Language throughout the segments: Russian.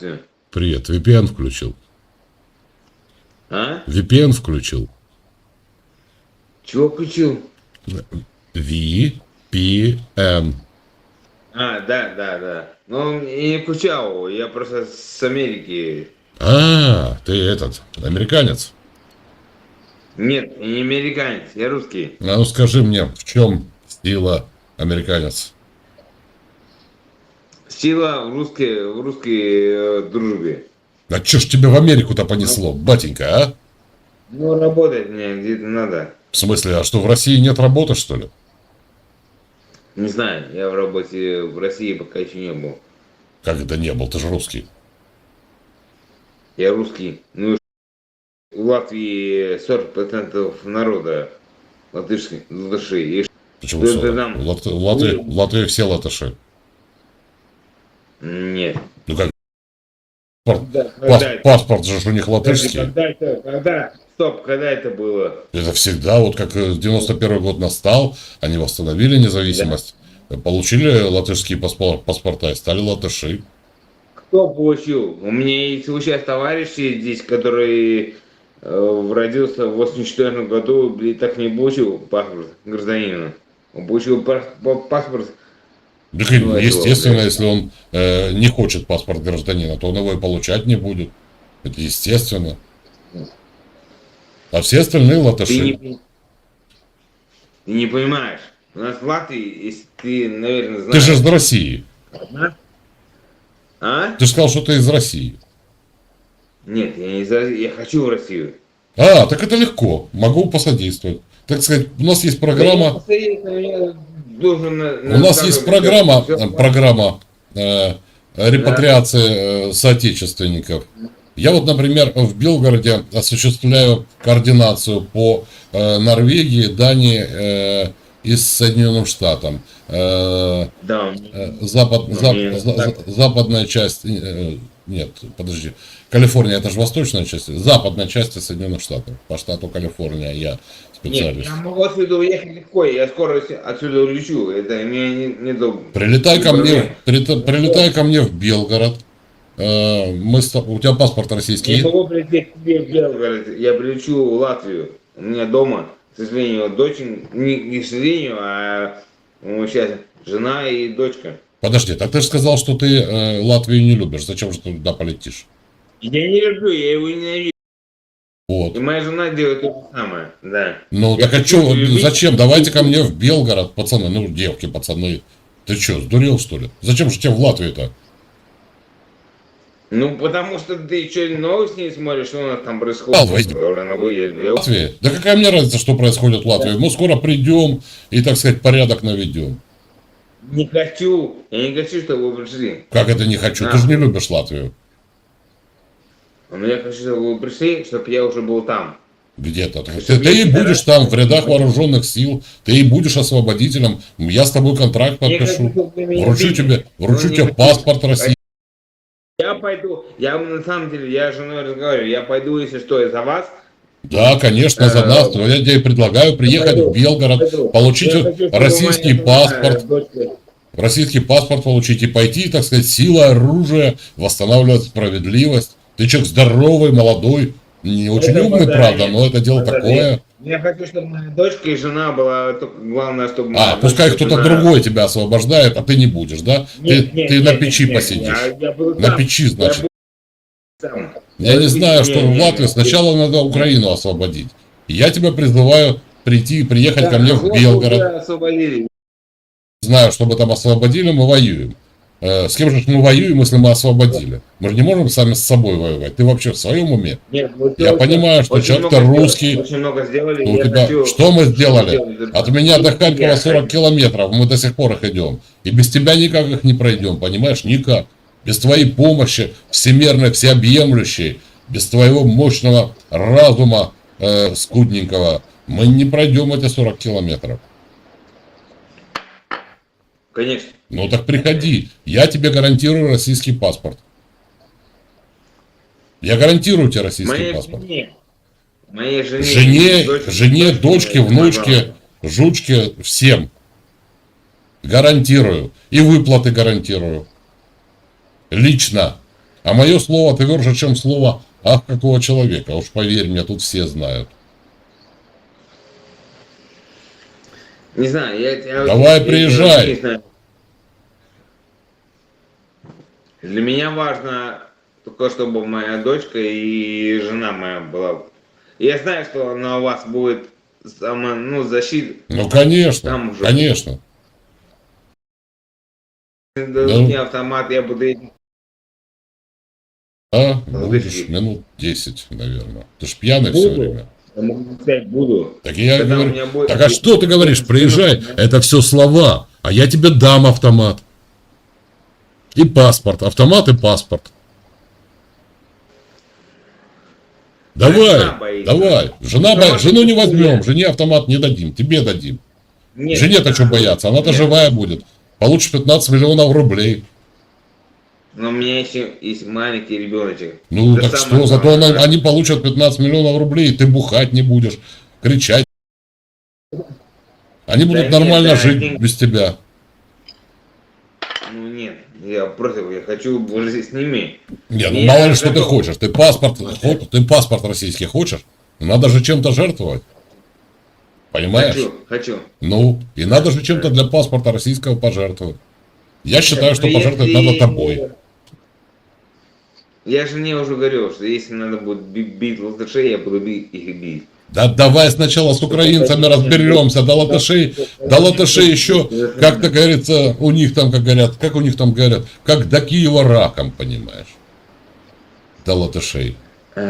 Здравствуйте. Привет, VPN включил. А? VPN включил. Чего включил? VPN. А, да, да, да. Ну, и не включал я просто с Америки. А, ты этот, американец. Нет, не американец, я русский. А ну скажи мне, в чем сила американец? Сила в русской, в русской э, дружбе. А чё ж тебя в Америку-то понесло, батенька, а? Ну, работать мне где-то надо. В смысле, а что, в России нет работы, что ли? Не знаю, я в работе в России пока еще не был. Как это не был, ты же русский. Я русский. Ну, в Латвии 40% народа латышских, латыши. И Почему Да, 40? да, да. В Лат- Латвии, Латвии все латыши. Нет. Ну как? Паспорт, Да, пас- когда это? паспорт же у них латышский. Когда это? Когда? Стоп, когда это было? Это всегда, вот как э, 91 год настал, они восстановили независимость, получили латышские паспор- паспорта и стали латыши. Кто получил? У меня есть сейчас товарищи здесь, который э, родился в 84 году и так не получил паспорт гражданина. Он получил пас- па- паспорт. И Ну, естественно, если он э, не хочет паспорт гражданина, то он его и получать не будет. Это естественно. А все остальные Ты латыши. не, ты не понимаешь. У нас в Латвии, если ты, наверное, знаешь... Ты же из России. А? А? Ты же сказал, что ты из России. Нет, я не из России, я хочу в Россию. А, так это легко. Могу посодействовать. Так сказать, у нас есть программа. Да должен на- У нас на- есть программа, программа э, репатриации э, соотечественников. Я вот, например, в Белгороде осуществляю координацию по э, Норвегии, Дании э, и Соединенным Штатам. Э, Да, э, запад, Ну, зап- за- западная часть, э, нет, подожди, Калифорния это же восточная часть, западная часть Соединенных Штатов. По штату Калифорния я Нет, специалист. я могу отсюда уехать легко, я скоро отсюда улечу. Это мне не, не до... Прилетай ко мне, прилета- прилетай ко мне в Белгород. Э, Мы с у тебя паспорт российский Я могу прилететь к тебе в Белгород, я прилечу в Латвию. У меня дома, к сожалению, дочь, не, не к сожалению, а ну, сейчас жена и дочка. Подожди, так ты же сказал, что ты э, Латвию не любишь. Зачем же ты туда полетишь? Я не люблю, я его ненавижу. Вот. И моя жена делает то же самое, да. Ну Я так а что, зачем? Давайте ко мне в Белгород, пацаны. Ну, девки, пацаны. Ты что, сдурел что ли? Зачем же тебе в Латвию-то? Ну, потому что ты что, новости не смотришь, что у нас там происходит? Возьми. Я- В Латвии? Да какая мне разница, что происходит в Латвии? Мы скоро придем и, так сказать, порядок наведем. Не хочу, я не хочу, чтобы вы пришли. Как это не хочу? Ты же не любишь Латвию. Но я хочу, чтобы вы пришли, чтобы я уже был там. Где-то. Ты, Чтобы ты и будешь там в рядах вооруженных сил, ты и будешь освободителем. Я с тобой контракт подпишу. хочу, Вручу тебе, вручу Ну, тебе хочу. паспорт России. Я пойду, я на самом деле, я с женой разговариваю, я пойду, если что, из-за вас. Да, конечно, за Э, нас. Но я тебе предлагаю приехать пойду, в Белгород, пойду. получить Я хочу, российский паспорт, э, дочка- российский паспорт получить и пойти, так сказать, силой оружия восстанавливать справедливость. Ты человек здоровый, молодой, не очень Это умный, подарок. правда, но это дело Подарок. такое. Я хочу, чтобы моя дочка и жена была, главное, чтобы А, пускай кто-то жена- другой тебя освобождает, а ты не будешь, да? Нет, ты нет, ты нет, на нет, печи нет, посидишь. Я, я буду На там. печи, Я значит. буду там. Я не знаю, что в Латвии сначала надо Украину освободить. Я тебя призываю прийти, приехать ко мне в Белгород. Знаю, чтобы там освободили, мы воюем. Э, С кем же мы воюем, если мы освободили? Мы же не можем сами с собой воевать. Ты вообще в своем уме? Нет, вот Я понимаю, что человек-то русский. Очень много сделали. Ну, у я тебя- хочу- Что мы сделали? От меня до Харькова Я- 40 километров, мы до сих пор их идем. И без тебя никак их не пройдем, понимаешь? Никак. Без твоей помощи, всемирной, всеобъемлющей, без твоего мощного разума э, скудненького, мы не пройдем эти 40 километров. Конечно. Ну так приходи, я тебе гарантирую российский паспорт. Я гарантирую тебе российский Моей паспорт. жене. Моей жене. Жене, дочке- жене, дочке, внучке, жучке, всем. Гарантирую. И выплаты гарантирую. Лично. А мое слово тверже, чем слово ах какого человека. Уж поверь мне, тут все знают. Не знаю, я... я Давай, я- приезжай. я знаю. Для меня важно только, чтобы моя дочка и жена моя была. Я знаю, что она у вас будет сама, ну, защита. Ну, конечно, Там уже. конечно. Мне автомат, я буду А, Ну, будешь подожди. минут 10, наверное. Ты ж пьяный все Буду. время. Я могу сказать, буду. Так я Когда говорю, будет- так а что ты говоришь, приезжай, это все слова, а я тебе дам автомат. И паспорт, автомат и паспорт. Давай, Жена боится. давай. Жена, бо- жену не возьмем, жене автомат не дадим, тебе дадим. Нет, Жене-то что бояться, она-то живая будет. Получишь 15 миллионов рублей. Но у меня еще есть маленький ребеночек. Ну Это так что, зато она- они получат 15 миллионов рублей, и ты бухать не будешь, кричать. Они будут нет, нормально да, жить деньги- без тебя. Ну нет, я против, я хочу жить с ними. Не, ну мало ли что ты хочешь. Ты паспорт, хо- ты паспорт российский хочешь? Надо же чем-то жертвовать. Понимаешь? Хочу, хочу. Ну, и надо же чем-то для паспорта российского пожертвовать. Я считаю, что Ну, пожертвовать надо тобой. Я жене уже говорил, что если надо будет би- бить латышей, я буду бить их бить. Да давай сначала с украинцами разберемся. До латышей, до латышей еще, как-то говорится, у них там, как говорят, как у них там говорят, как до Киева раком, понимаешь? До латышей.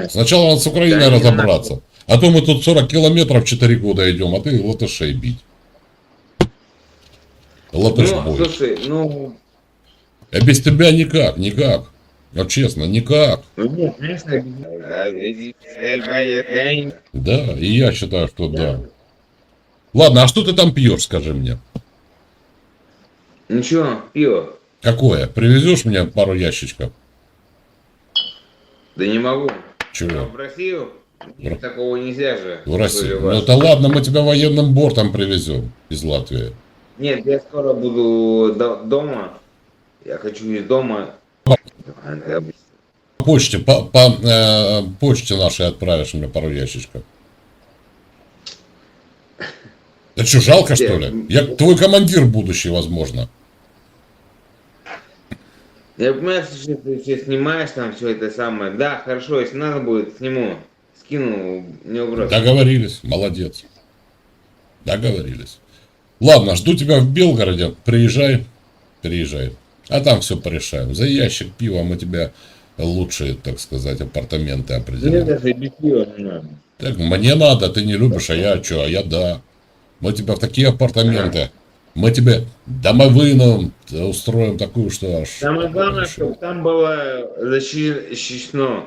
Сначала надо с Украиной Да не разобраться. А то мы тут 40 километров 4 года идем, а ты латышей бить. Латыш Ну, бой. слушай, ну, А без тебя никак, никак. Вот честно, никак. ну Да, и я считаю, что да. Ладно, а что ты там пьешь, скажи мне? Ничего, пиво. Какое? Привезешь мне пару ящичков? Да не могу. Чего? В Россию В- такого нельзя же. В России. Были Ну это ладно, мы тебя военным бортом привезем из Латвии. Нет, я скоро буду до- дома. Я хочу из дома. По почте, по, по, э, почте нашей отправишь мне пару ящичков. Да что, жалко что ли? Я твой командир будущий, возможно. Я понимаю, что ты все снимаешь там все это самое. Да, хорошо, если надо будет, сниму. Скину, не угроза. Договорились, молодец. Договорились. Ладно, жду тебя в Белгороде. Приезжай, приезжай. А там все порешаем. За ящик пива мы тебя лучшие, так сказать, апартаменты Мне определим. даже пива не надо. Так, мне надо, ты не любишь, а я что, а я да. Мы тебя в такие апартаменты, мы тебе домовыном устроим такую, что аж... Самое главное, чтобы там было защи- защищено.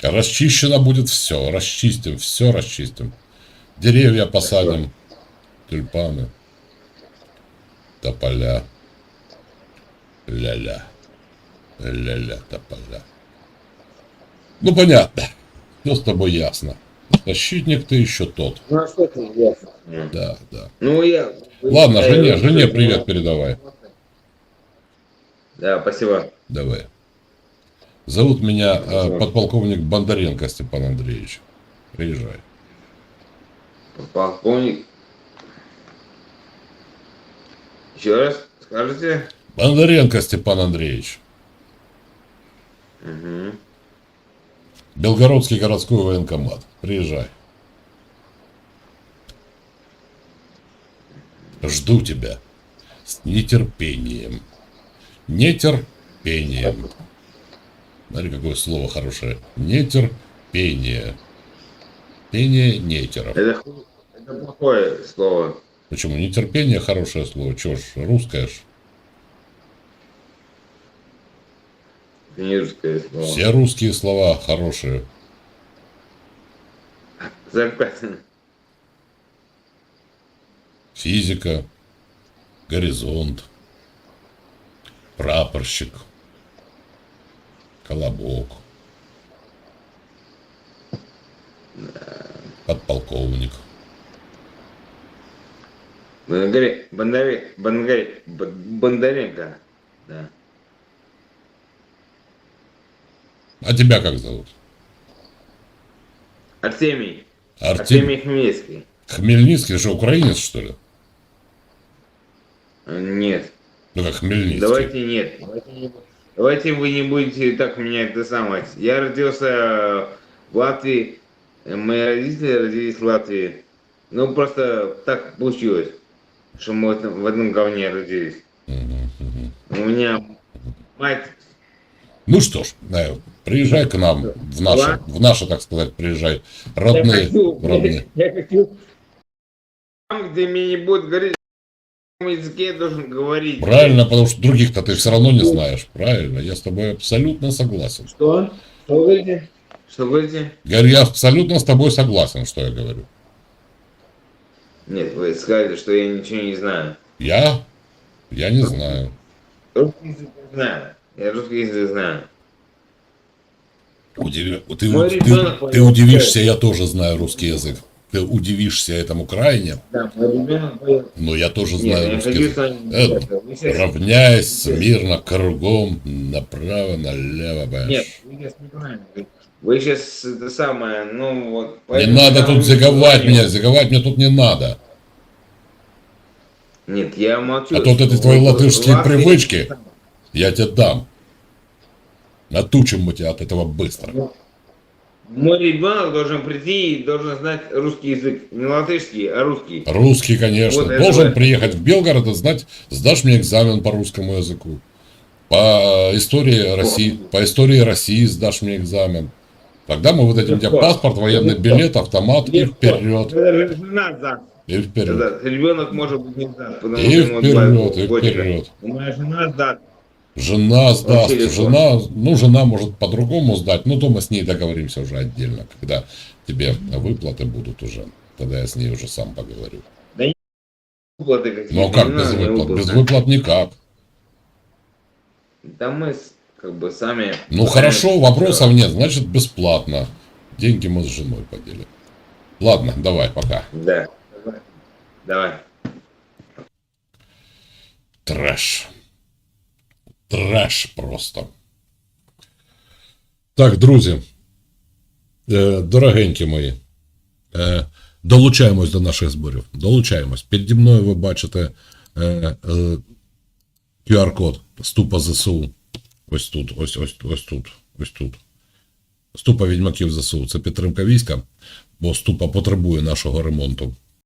Расчищено будет все, расчистим, все расчистим. Деревья посадим, тюльпаны, тополя, ля-ля, ля-ля, тополя. Ну, понятно, все с тобой ясно. Защитник ты еще тот. Ну а что ты ясно? Да, да. Ну я. Ладно, жене, жене привет передавай. Да, спасибо. Давай. Зовут меня э, подполковник Бондаренко Степан Андреевич. Приезжай. Полковник. Еще раз скажите? Бондаренко Степан Андреевич. Угу. Белгородский городской военкомат. Приезжай. Жду тебя. С нетерпением. Нетерпением. Смотри, какое слово хорошее. Нетерпение. Пение нетеров. Это, это плохое слово. Почему? Нетерпение хорошее слово. Чё ж, русское ж. Слово. Все русские слова хорошие. 45. Физика, горизонт, прапорщик, колобок, подполковник. Бондаре, Бондаре, Бондаре, Бондаренко. Да. А тебя как зовут? Артемий. Артем Артемий Хмельницкий. Хмельницкий, что, украинец, что ли? Э, Нет. Ну как Хмельницкий. Давайте нет. Давайте, давайте вы не будете так меня это самое. Я родился в Латвии. э, Мои родители родились в Латвии. Ну, просто так получилось, что мы в этом, в этом говне родились. У меня мать... Ну что ж, э, приезжай к нам в Ладно. в наше, так сказать, приезжай. Я Родные, хочу, родные. я хочу... Там, где мне не будет говорить, языке я должен говорить. Правильно, потому что других-то ты все равно не знаешь. Правильно, я с тобой абсолютно согласен. Что? Что говорите? Что говорите? Говорю, я абсолютно с тобой согласен, что я говорю. Нет, вы сказали, что я ничего не знаю. Я? Я не знаю. Русский язык я знаю. Я русский язык знаю. Удиви- Ты, Мой ты- ты понял, удивишься, я тоже знаю русский язык. Ты удивишься этому крайне, Да, но я тоже Нет, знаю я русский язык. Э, Равняясь смирно, кругом, направо, налево, понимаешь? Нет, вы сейчас неправильно говорите. Вы сейчас это самое, ну вот... Не надо тут заговать меня, заговать мне тут не надо. Нет, я молчу. А то вот эти твои латышские привычки. есть- Я тебе дам. Отучим мы тебя от этого быстро. Мой ребенок должен прийти и должен знать русский язык. Не латышский, а русский. Русский, конечно. Вот это Должен вот. приехать в Белгород и знать, сдашь мне экзамен по русскому языку. По истории России, по истории России сдашь мне экзамен. Тогда мы выдадим тебе Легко. паспорт, военный билет, автомат и вперед. И вперед. Ребенок может быть не потому И что вперед, и вперед. Моя жена даст. Жена сдаст, легко. жена, ну, жена может по-другому сдать, ну, то мы с ней договоримся уже отдельно, когда тебе выплаты будут уже. Тогда я с ней уже сам поговорю. Выплаты какие-то. Ну, а как не без мне выплат? Без выплат никак. Да мы как бы сами... Ну, сами- хорошо, вопросов нет, значит, бесплатно. Деньги мы с женой поделим. Ладно, давай, пока. Да. Давай. Трэш. Трэш просто. Так, друзі, е, дорогенькі мої, е, долучаємось до наших зборів. Долучаємось. Піді мною ви бачите е, QR-код Ступа ЗСУ. Ось тут, ось, ось, ось тут, ось тут. Ступа відьмаків ЗСУ. Це підтримка війська, бо ступа потребує нашого ремонту.